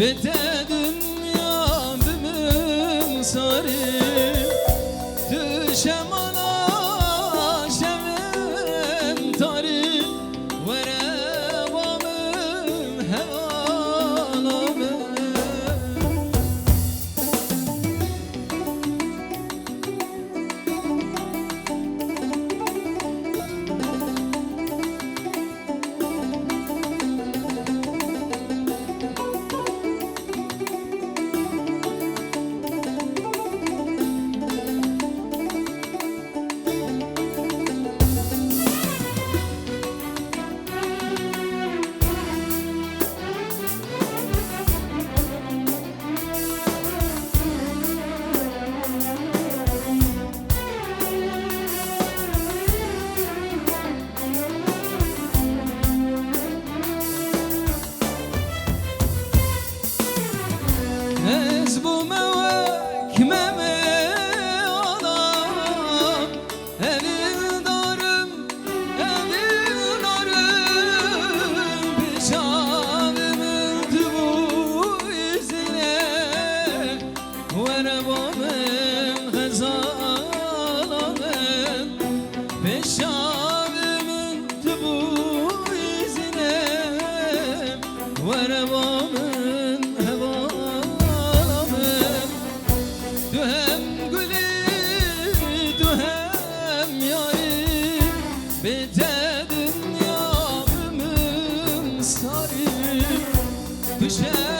Bete dünya sarı. Düşem ana revanın hevanın Dühem gülü dühem yarim Bite dünya ömüm sarı. Düşer